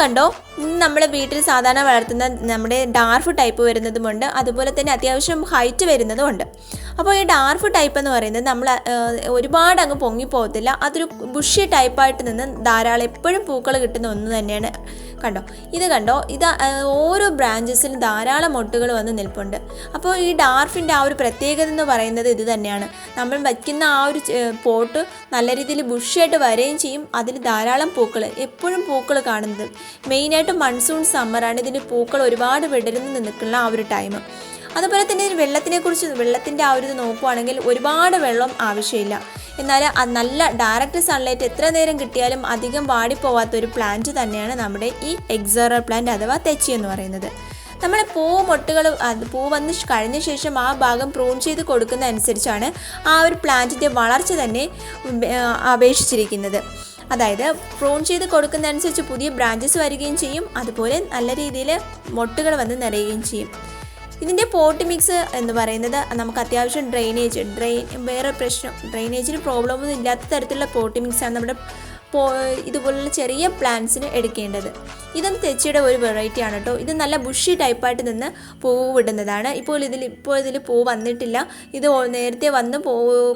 കണ്ടോ? നമ്മൾ വീട്ടിൽ സാധാരണ വളർത്തുന്ന നമ്മുടെ ഡാർഫ് ടൈപ്പ് വരുന്നതുമുണ്ട്. അതുപോലെ തന്നെ അത്യാവശ്യം ഹൈറ്റ് വരുന്നതുമുണ്ട്. അപ്പോൾ ഈ ഡാർഫ് ടൈപ്പ് എന്ന് പറയുന്നത് നമ്മൾ ഒരുപാട് അങ്ങ് പൊങ്ങിപ്പോകത്തില്ല അതൊരു ബുഷി ടൈപ്പായിട്ട് നിന്ന് ധാരാളം എപ്പോഴും പൂക്കൾ കിട്ടുന്ന ഒന്ന് തന്നെയാണ് കണ്ടോ? ഇത് കണ്ടോ? ഇത് ഓരോ ബ്രാഞ്ചസിലും ധാരാളം മൊട്ടുകൾ വന്ന് നിൽപ്പുണ്ട്. അപ്പോൾ ഈ ഡാർഫിന്റെ ആ ഒരു പ്രത്യേകത എന്ന് പറയുന്നത് ഇത് തന്നെയാണ്. നമ്മൾ വയ്ക്കുന്ന ആ ഒരു പോട്ട് നല്ല രീതിയിൽ ബുഷിയായിട്ട് വരികയും ചെയ്യും. അതിൽ ധാരാളം പൂക്കൾ എപ്പോഴും പൂക്കൾ കാണുന്നത്. മെയിനായിട്ട് മൺസൂൺ സമ്മറാണ് ഇതിന് പൂക്കൾ ഒരുപാട് വിടരുന്ന് നിൽക്കുന്ന ആ ഒരു ടൈം അതുപോലെ തന്നെ വെള്ളത്തിനെ കുറിച്ച് വെള്ളത്തിന്റെ ആ ഒരു ഇത് നോക്കുവാണെങ്കിൽ ഒരുപാട് വെള്ളം ആവശ്യമില്ല. എന്നാൽ നല്ല ഡയറക്റ്റ് സൺലൈറ്റ് എത്ര നേരം കിട്ടിയാലും അധികം വാടിപ്പോവാത്ത ഒരു പ്ലാന്റ് തന്നെയാണ് നമ്മുടെ ഈ എക്സോറൽ പ്ലാന്റ് അഥവാ തെച്ചി എന്ന് പറയുന്നത്. നമ്മൾ പൂ മൊട്ടുകൾ പൂ വന്ന് കഴിഞ്ഞ ശേഷം ആ ഭാഗം പ്രൂൺ ചെയ്ത് കൊടുക്കുന്ന അനുസരിച്ചാണ് ആ ഒരു പ്ലാന്റിന്റെ വളർച്ച തന്നെ അപേക്ഷിച്ചിരിക്കുന്നത്. അതായത് പ്രൂൺ ചെയ്ത് കൊടുക്കുന്ന അനുസരിച്ച് പുതിയ ബ്രാഞ്ചസ് വരികയും ചെയ്യും. അതുപോലെ നല്ല രീതിയിൽ മൊട്ടുകൾ വന്ന് നിറയുകയും ചെയ്യും. ഇതിന്റെ പോട്ട് മിക്സ് എന്ന് പറയുന്നത് നമുക്ക് അത്യാവശ്യം ഡ്രെയിനേജ് ഡ്രെയിൻ വേറെ പ്രശ്നം ഡ്രെയിനേജിന് പ്രോബ്ലം ഒന്നും ഇല്ലാത്ത തരത്തിലുള്ള പോട്ട് ആണ് നമ്മുടെ ഇതുപോലുള്ള ചെറിയ പ്ലാന്റ്സിന് എടുക്കേണ്ടത്. ഇതും തെച്ചിയുടെ ഒരു വെറൈറ്റി ആണ് കേട്ടോ ഇത് നല്ല ബുഷി ടൈപ്പായിട്ട് നിന്ന് പൂവ് വിടുന്നതാണ് ഇപ്പോൾ ഇതിൽ ഇപ്പോൾ ഇതിൽ പൂ വന്നിട്ടില്ല. ഇത് നേരത്തെ വന്ന് പൂ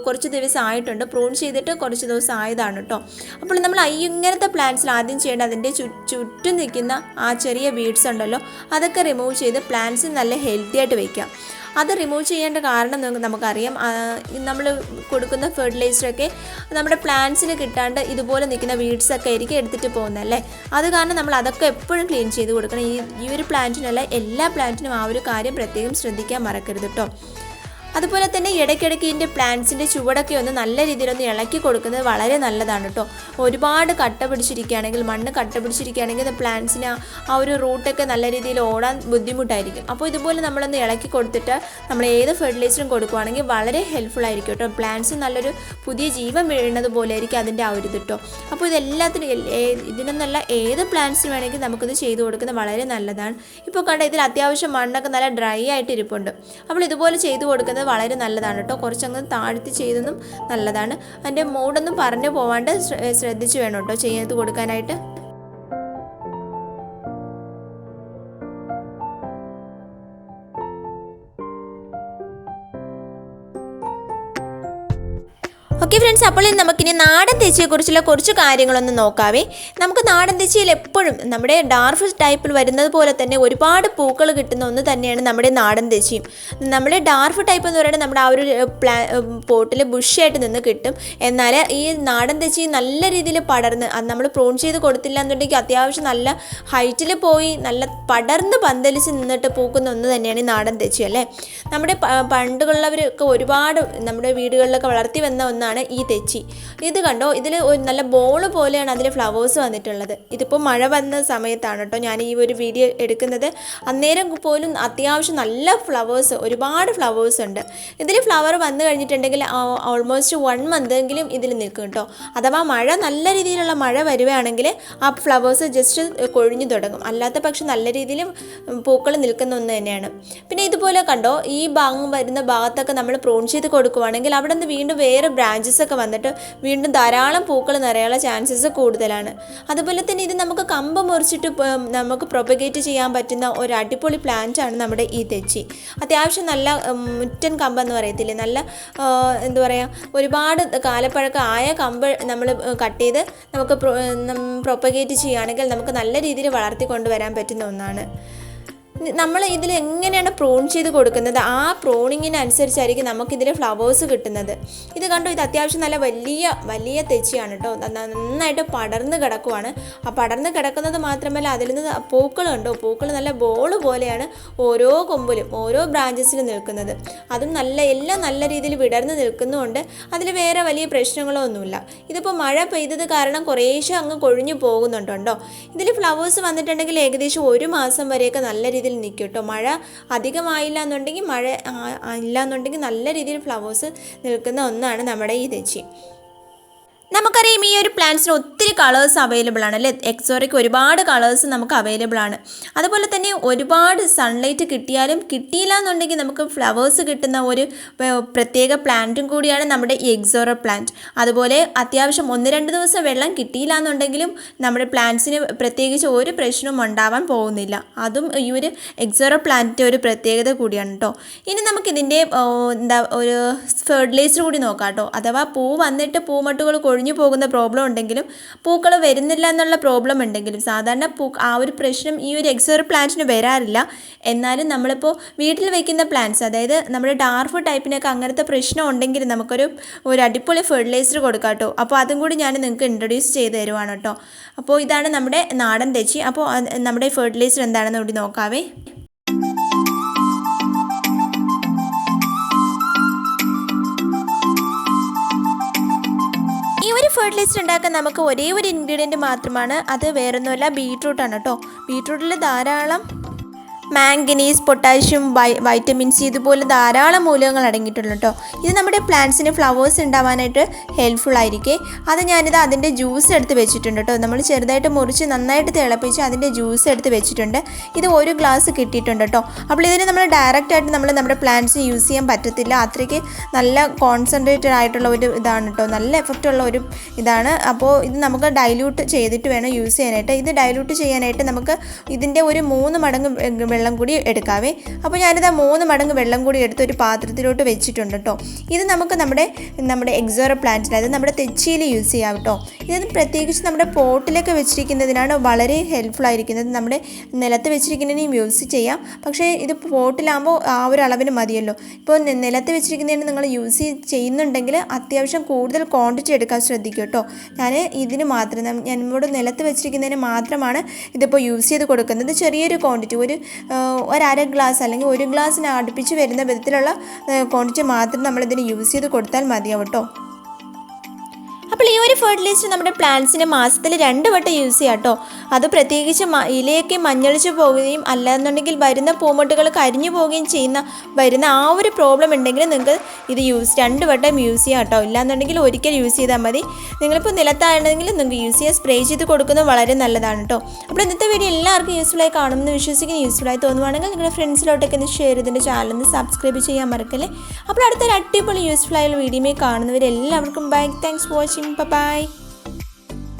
കുറച്ച് ദിവസം ആയിട്ടുണ്ട്. പ്രൂൺ ചെയ്തിട്ട് കുറച്ച് ദിവസം ആയതാണ് കേട്ടോ അപ്പോൾ നമ്മൾ ഇങ്ങനത്തെ പ്ലാന്റ്സിൽ ആദ്യം ചെയ്യേണ്ട അതിന്റെ ചുറ്റും നിൽക്കുന്ന ആ ചെറിയ വീഡ്സ് ഉണ്ടല്ലോ അതൊക്കെ റിമൂവ് ചെയ്ത് പ്ലാന്റ്സ് നല്ല ഹെൽത്തി ആയിട്ട് വയ്ക്കാം അത് റിമൂവ് ചെയ്യേണ്ട കാരണം നമുക്ക് നമുക്കറിയാം. നമ്മൾ കൊടുക്കുന്ന ഫെർട്ടിലൈസറൊക്കെ നമ്മുടെ പ്ലാന്റ്സിന് കിട്ടാണ്ട് ഇതുപോലെ നിൽക്കുന്ന വീഡ്സൊക്കെ ആയിരിക്കും എടുത്തിട്ട് പോകുന്നതല്ലേ അത് കാരണം നമ്മൾ അതൊക്കെ എപ്പോഴും ക്ലീൻ ചെയ്ത് കൊടുക്കണം. ഈ ഈ ഒരു പ്ലാന്റിനല്ല എല്ലാ പ്ലാന്റിനും ആ ഒരു കാര്യം പ്രത്യേകം ശ്രദ്ധിക്കാൻ മറക്കരുത് കേട്ടോ അതുപോലെ തന്നെ ഇടയ്ക്കിടയ്ക്ക് ഇതിന്റെ പ്ലാന്റ്സിന്റെ ചുവടൊക്കെ ഒന്ന് നല്ല രീതിയിലൊന്ന് ഇളക്കി കൊടുക്കുന്നത് വളരെ നല്ലതാണ് കേട്ടോ ഒരുപാട് കട്ട പിടിച്ചിരിക്കുകയാണെങ്കിൽ മണ്ണ് കട്ട പിടിച്ചിരിക്കുകയാണെങ്കിൽ പ്ലാന്റ്സിന് ആ ഒരു റൂട്ടൊക്കെ നല്ല രീതിയിൽ ഓടാൻ ബുദ്ധിമുട്ടായിരിക്കും. അപ്പോൾ ഇതുപോലെ നമ്മളൊന്ന് ഇളക്കി കൊടുത്തിട്ട് നമ്മൾ ഏത് ഫെർട്ടിലൈസറും കൊടുക്കുവാണെങ്കിൽ വളരെ ഹെൽപ്ഫുൾ ആയിരിക്കും കേട്ടോ പ്ലാന്റ്സ് നല്ലൊരു പുതിയ ജീവൻ വീഴുന്നത് പോലെ ആയിരിക്കും അതിന്റെ ആ ഒരു ഇത് അപ്പോൾ ഇതെല്ലാത്തിനും ഇതിനൊന്നല്ല ഏത് പ്ലാന്റ്സിന് വേണമെങ്കിൽ നമുക്കിത് ചെയ്തു കൊടുക്കുന്നത് വളരെ നല്ലതാണ്. ഇപ്പോൾ കണ്ട ഇതിൽ അത്യാവശ്യം മണ്ണൊക്കെ നല്ല ഡ്രൈ ആയിട്ട് ഇരിപ്പുണ്ട്. അപ്പോൾ ഇതുപോലെ ചെയ്തു കൊടുക്കുന്നത് വളരെ നല്ലതാണ് കേട്ടോ. കുറച്ചങ്ങ് താഴ്ത്തി ചെയ്തതും നല്ലതാണ്. അതിന്റെ മൂടൊന്നും പറഞ്ഞു പോവാണ്ട് ശ്ര- ശ്രദ്ധിച്ച് വേണം കേട്ടോ ചെയ്ത് കൊടുക്കാനായിട്ട്. ഓക്കെ ഫ്രണ്ട്സ് അപ്പോൾ നമുക്കിനി നാടൻ തെച്ചിയെക്കുറിച്ചുള്ള കുറച്ച് കാര്യങ്ങളൊന്ന് നോക്കാവേ. നമുക്ക് നാടൻ തെച്ചിയിൽ എപ്പോഴും നമ്മുടെ ഡാർഫ് ടൈപ്പിൽ വരുന്നത് പോലെ തന്നെ ഒരുപാട് പൂക്കൾ കിട്ടുന്ന ഒന്ന് തന്നെയാണ് നമ്മുടെ നാടൻ തെച്ചിയും. നമ്മുടെ ഡാർഫ് ടൈപ്പ് എന്ന് പറയുന്നത് നമ്മുടെ ആ ഒരു പ്ലാ പോട്ടിൽ ബുഷായിട്ട് നിന്ന് കിട്ടും. എന്നാൽ ഈ നാടൻ തെച്ചി നല്ല രീതിയിൽ പടർന്ന് അത് നമ്മൾ പ്രൂൺ ചെയ്ത് കൊടുത്തില്ല എന്നുണ്ടെങ്കിൽ അത്യാവശ്യം നല്ല ഹൈറ്റിൽ പോയി നല്ല പടർന്ന് പന്തലിച്ച് നിന്നിട്ട് പൂക്കുന്ന ഒന്ന് തന്നെയാണ് ഈ നാടൻ തെച്ചി അല്ലേ? നമ്മുടെ പണ്ടുകളിലവരൊക്കെ ഒരുപാട് നമ്മുടെ വീടുകളിലൊക്കെ വളർത്തി വന്ന ഒന്നാണ് ഈ തെച്ചി. ഇത് കണ്ടോ? ഇതിൽ നല്ല ബോൾ പോലെയാണ് അതിൽ ഫ്ലവേഴ്സ് വന്നിട്ടുള്ളത്. ഇതിപ്പോൾ മഴ വന്ന സമയത്താണ് കേട്ടോ ഞാൻ ഈ ഒരു വീഡിയോ എടുക്കുന്നത്. അന്നേരം പോലും അത്യാവശ്യം നല്ല ഫ്ലവേഴ്സ് ഒരുപാട് ഫ്ലവേഴ്സ് ഉണ്ട്. ഇതിൽ ഫ്ലവർ വന്നു കഴിഞ്ഞിട്ടുണ്ടെങ്കിൽ ഓൾമോസ്റ്റ് വൺ മന്ത് എങ്കിലും ഇതിൽ നിൽക്കും കേട്ടോ. അഥവാ മഴ നല്ല രീതിയിലുള്ള മഴ വരുവാണെങ്കിൽ ആ ഫ്ലവേഴ്സ് ജസ്റ്റ് കൊഴിഞ്ഞു തുടങ്ങും. അല്ലാത്ത പക്ഷം നല്ല രീതിയിൽ പൂക്കൾ നിൽക്കുന്ന ഒന്ന് തന്നെയാണ്. പിന്നെ ഇതുപോലെ കണ്ടോ? ഈ ഭാഗം വരുന്ന ഭാഗത്തൊക്കെ നമ്മൾ പ്രോൺ ചെയ്ത് കൊടുക്കുവാണെങ്കിൽ അവിടെ നിന്ന് വീണ്ടും വേറെ ബ്രാഞ്ചസ് ഒക്കെ വന്നിട്ട് വീണ്ടും ധാരാളം പൂക്കൾ നിറയാനുള്ള ചാൻസസ് കൂടുതലാണ്. അതുപോലെ തന്നെ ഇത് നമുക്ക് കമ്പ് മുറിച്ചിട്ട് നമുക്ക് പ്രൊപ്പഗേറ്റ് ചെയ്യാൻ പറ്റുന്ന ഒരു അടിപൊളി പ്ലാന്റ് ആണ് നമ്മുടെ ഈ തെച്ചി. അത്യാവശ്യം നല്ല മുറ്റൻ കമ്പ് എന്ന് പറയത്തില്ലേ? നല്ല എന്താ പറയുക ഒരുപാട് കാലപ്പഴക്കം ആയ കമ്പ് നമ്മൾ കട്ട് ചെയ്ത് നമുക്ക് പ്രൊപ്പഗേറ്റ് ചെയ്യുകയാണെങ്കിൽ നമുക്ക് നല്ല രീതിയിൽ വളർത്തി കൊണ്ടുവരാൻ പറ്റുന്ന ഒന്നാണ്. നമ്മൾ ഇതിൽ എങ്ങനെയാണ് പ്രൂൺ ചെയ്ത് കൊടുക്കുന്നത്? ആ പ്രൂണിങ്ങിനനുസരിച്ചായിരിക്കും നമുക്കിതിൽ ഫ്ലവേഴ്സ് കിട്ടുന്നത്. ഇത് കണ്ടോ? ഇത് അത്യാവശ്യം നല്ല വലിയ വലിയ തെച്ചിയാണ് കേട്ടോ നന്നായിട്ട് പടർന്ന് കിടക്കുവാണ്. ആ പടർന്ന് കിടക്കുന്നത് മാത്രമല്ല അതിൽ നിന്ന് പൂക്കളുണ്ടോ പൂക്കൾ നല്ല ബോൾ പോലെയാണ് ഓരോ കൊമ്പിലും ഓരോ ബ്രാഞ്ചസിലും നിൽക്കുന്നത്. അതും നല്ല എല്ലാം നല്ല രീതിയിൽ വിടർന്ന് നിൽക്കുന്നുണ്ട്. അതിൽ വേറെ വലിയ പ്രശ്നങ്ങളോ ഒന്നുമില്ല ഇതിപ്പോൾ മഴ പെയ്തത് കാരണം കുറേശ്ശെ അങ്ങ് കൊഴിഞ്ഞു പോകുന്നുണ്ടോ ഇതിൽ ഫ്ലവേഴ്സ് വന്നിട്ടുണ്ടെങ്കിൽ ഏകദേശം ഒരു മാസം വരെയൊക്കെ നല്ല നിൽക്കും കേട്ടോ. മഴ അധികമായില്ല എന്നുണ്ടെങ്കിൽ മഴ ഇല്ല എന്നുണ്ടെങ്കിൽ നല്ല രീതിയിൽ ഫ്ലവേഴ്സ് നിൽക്കുന്ന ഒന്നാണ് നമ്മുടെ ഈ തെച്ചി. നമുക്കറിയാം ഈ ഒരു പ്ലാന്റ്സിന് ഒത്തിരി കളേഴ്സ് അവൈലബിൾ ആണ് അല്ലേ? എക്സോറയ്ക്ക് ഒരുപാട് കളേഴ്സ് നമുക്ക് അവൈലബിൾ ആണ്. അതുപോലെ തന്നെ ഒരുപാട് സൺലൈറ്റ് കിട്ടിയാലും കിട്ടിയില്ല എന്നുണ്ടെങ്കിൽ നമുക്ക് ഫ്ലവേഴ്സ് കിട്ടുന്ന ഒരു പ്രത്യേക പ്ലാന്റും കൂടിയാണ് നമ്മുടെ എക്സോറ പ്ലാന്റ് അതുപോലെ അത്യാവശ്യം ഒന്ന് രണ്ട് ദിവസം വെള്ളം കിട്ടിയില്ല എന്നുണ്ടെങ്കിലും നമ്മുടെ പ്ലാന്റ്സിന് പ്രത്യേകിച്ച് ഒരു പ്രശ്നവും ഉണ്ടാവാൻ പോകുന്നില്ല. അതും ഈ ഒരു എക്സോറ പ്ലാന്റിന്റെ ഒരു പ്രത്യേകത കൂടിയാണ് കേട്ടോ ഇനി നമുക്കിതിന്റെ എന്താ ഒരു ഫെർട്ടിലൈസർ കൂടി നോക്കാം കേട്ടോ അഥവാ പൂ വന്നിട്ട് പൂമട്ടുകൾ കൊഴിഞ്ഞു പോകുന്ന പ്രോബ്ലം ഉണ്ടെങ്കിലും പൂക്കൾ വരുന്നില്ല എന്നുള്ള പ്രോബ്ലം ഉണ്ടെങ്കിലും സാധാരണ പൂ ആ ഒരു പ്രശ്നം ഈ ഒരു എക്സോർ പ്ലാന്റിന് വരാറില്ല. എന്നാലും നമ്മളിപ്പോൾ വീട്ടിൽ വയ്ക്കുന്ന പ്ലാന്റ്സ് അതായത് നമ്മുടെ ഡാർഫ് ടൈപ്പിനൊക്കെ അങ്ങനത്തെ പ്രശ്നം ഉണ്ടെങ്കിൽ നമുക്കൊരു ഒരു അടിപൊളി ഫെർട്ടിലൈസർ കൊടുക്കാം കേട്ടോ. അപ്പോൾ അതും കൂടി ഞാൻ നിങ്ങൾക്ക് ഇൻട്രൊഡ്യൂസ് ചെയ്ത് തരുവാണ് കേട്ടോ. അപ്പോൾ ഇതാണ് നമ്മുടെ നാടൻ തെച്ചി. അപ്പോൾ നമ്മുടെ ഫെർട്ടിലൈസർ എന്താണെന്ന് കൂടി നോക്കാവേ. ഈ ലിസ്റ്റ് ഉണ്ടാക്കാൻ നമുക്ക് ഒരേ ഒരു ഇൻഗ്രീഡിയന്റ് മാത്രമാണ്. അത് വേറൊന്നുമല്ല ബീട്രൂട്ടാണ് കേട്ടോ ബീട്രൂട്ടിൽ ധാരാളം മാംഗനീസ് പൊട്ടാഷ്യം വൈ വൈറ്റമിൻ സി ഇതുപോലെ ധാരാളം മൂലകങ്ങൾ അടങ്ങിയിട്ടുണ്ട് കേട്ടോ ഇത് നമ്മുടെ പ്ലാന്റ്സിന് ഫ്ലവേഴ്സ് ഉണ്ടാവാനായിട്ട് ഹെൽപ്ഫുൾ ആയിരിക്കും. അത് ഞാനിത് അതിന്റെ ജ്യൂസ് എടുത്ത് വെച്ചിട്ടുണ്ട് കേട്ടോ നമ്മൾ ചെറുതായിട്ട് മുറിച്ച് നന്നായിട്ട് തിളപ്പിച്ച് അതിന്റെ ജ്യൂസ് എടുത്ത് വെച്ചിട്ടുണ്ട്. ഇത് ഒരു ഗ്ലാസ് കിട്ടിയിട്ടുണ്ട് കേട്ടോ അപ്പോൾ ഇതിന് നമ്മൾ ഡയറക്റ്റ് ആയിട്ട് നമ്മൾ നമ്മുടെ പ്ലാന്റ്സ് യൂസ് ചെയ്യാൻ പറ്റത്തില്ല. അത്രയ്ക്ക് നല്ല കോൺസെൻട്രേറ്റഡ് ആയിട്ടുള്ള ഒരു ഇതാണ് കേട്ടോ നല്ല എഫക്റ്റ് ഉള്ള ഒരു ഇതാണ്. അപ്പോൾ ഇത് നമുക്ക് ഡൈല്യൂട്ട് ചെയ്തിട്ട് വേണം യൂസ് ചെയ്യാനായിട്ട്. ഇത് ഡൈല്യൂട്ട് ചെയ്യാനായിട്ട് നമുക്ക് ഇതിന്റെ ഒരു മൂന്ന് മടങ്ങ് വെള്ളം കൂടി എടുക്കാവേ. അപ്പോൾ ഞാനിത് മൂന്ന് മടങ്ങ് വെള്ളം കൂടി എടുത്ത് ഒരു പാത്രത്തിലോട്ട് വെച്ചിട്ടുണ്ട് കേട്ടോ ഇത് നമുക്ക് നമ്മുടെ നമ്മുടെ എക്സോറ പ്ലാന്റിൽ അതായത് നമ്മുടെ തെച്ചിയിൽ യൂസ് ചെയ്യാം കേട്ടോ ഇത് പ്രത്യേകിച്ച് നമ്മുടെ പോട്ടിലൊക്കെ വെച്ചിരിക്കുന്നതിനാണ് വളരെ ഹെൽപ്ഫുൾ ആയിരിക്കുന്നത്. നമ്മുടെ നിലത്ത് വെച്ചിരിക്കുന്നതിനും യൂസ് ചെയ്യാം. പക്ഷേ ഇത് പോട്ടിലാകുമ്പോൾ ആ ഒരു അളവിന് മതിയല്ലോ. ഇപ്പോൾ നിലത്ത് വെച്ചിരിക്കുന്നതിന് നിങ്ങൾ യൂസ് ചെയ്യുന്നുണ്ടെങ്കിൽ അത്യാവശ്യം കൂടുതൽ ക്വാണ്ടിറ്റി എടുക്കാൻ ശ്രദ്ധിക്കും കേട്ടോ ഞാൻ ഇതിന് മാത്രം ഞാൻ ഇവിടെ നിലത്ത് വെച്ചിരിക്കുന്നതിന് മാത്രമാണ് ഇതിപ്പോൾ യൂസ് ചെയ്ത് കൊടുക്കുന്നത്. ചെറിയൊരു ക്വാണ്ടിറ്റി ഒരു ആ, ഒരു അര ഗ്ലാസ് അല്ലെങ്കിൽ ഒരു ഗ്ലാസ്സിന് അടുപ്പിച്ച് വരുന്ന വിധത്തിലുള്ള ക്വാണ്ടിറ്റി മാത്രം നമ്മളിതിന് യൂസ് ചെയ്ത് കൊടുത്താൽ മതിയാവും കേട്ടോ. അപ്പോൾ ഈ ഒരു ഫെർട്ടിലൈസർ നമ്മുടെ പ്ലാന്റ്സിന് മാസത്തിൽ രണ്ട് വട്ടം യൂസ് ചെയ്യാം കേട്ടോ അത് പ്രത്യേകിച്ച് ഇലയൊക്കെ മഞ്ഞളിച്ച് പോവുകയും അല്ലാന്നുണ്ടെങ്കിൽ വരുന്ന പൂമൊട്ടുകൾ കരിഞ്ഞു പോവുകയും ചെയ്യുന്ന വരുന്ന ആ ഒരു പ്രോബ്ലം ഉണ്ടെങ്കിൽ നിങ്ങൾക്ക് ഇത് യൂസ് രണ്ട് വട്ടം യൂസ് ചെയ്യാം കേട്ടോ ഇല്ലാന്നുണ്ടെങ്കിൽ ഒരിക്കൽ യൂസ് ചെയ്താൽ മതി. നിങ്ങളിപ്പോൾ നിലത്താണെങ്കിൽ നിങ്ങൾക്ക് യൂസ് ചെയ്യാൻ സ്പ്രേ ചെയ്ത് കൊടുക്കുന്നത് വളരെ നല്ലതാണ് കേട്ടോ അപ്പോൾ ഇന്നത്തെ വീഡിയോ എല്ലാവർക്കും യൂസ്ഫുള്ളായി കാണുമെന്ന് വിശ്വസിക്കുന്ന. യൂസ്ഫുള്ളായി തോന്നുവാണെങ്കിൽ നിങ്ങളുടെ ഫ്രണ്ട്സിലോട്ടൊക്കെ ഒന്ന് ഷെയർ ചെയ്തിന്റെ ചാനൽ ഒന്ന് സബ്സ്ക്രൈബ് ചെയ്യാൻ മറക്കല്ലേ. അപ്പോൾ അടുത്തൊരു അടിപൊളി യൂസ്ഫുൾ ആയുള്ള വീഡിയോയിൽ കാണുന്നവരെല്ലാവർക്കും bye thanks for watching bye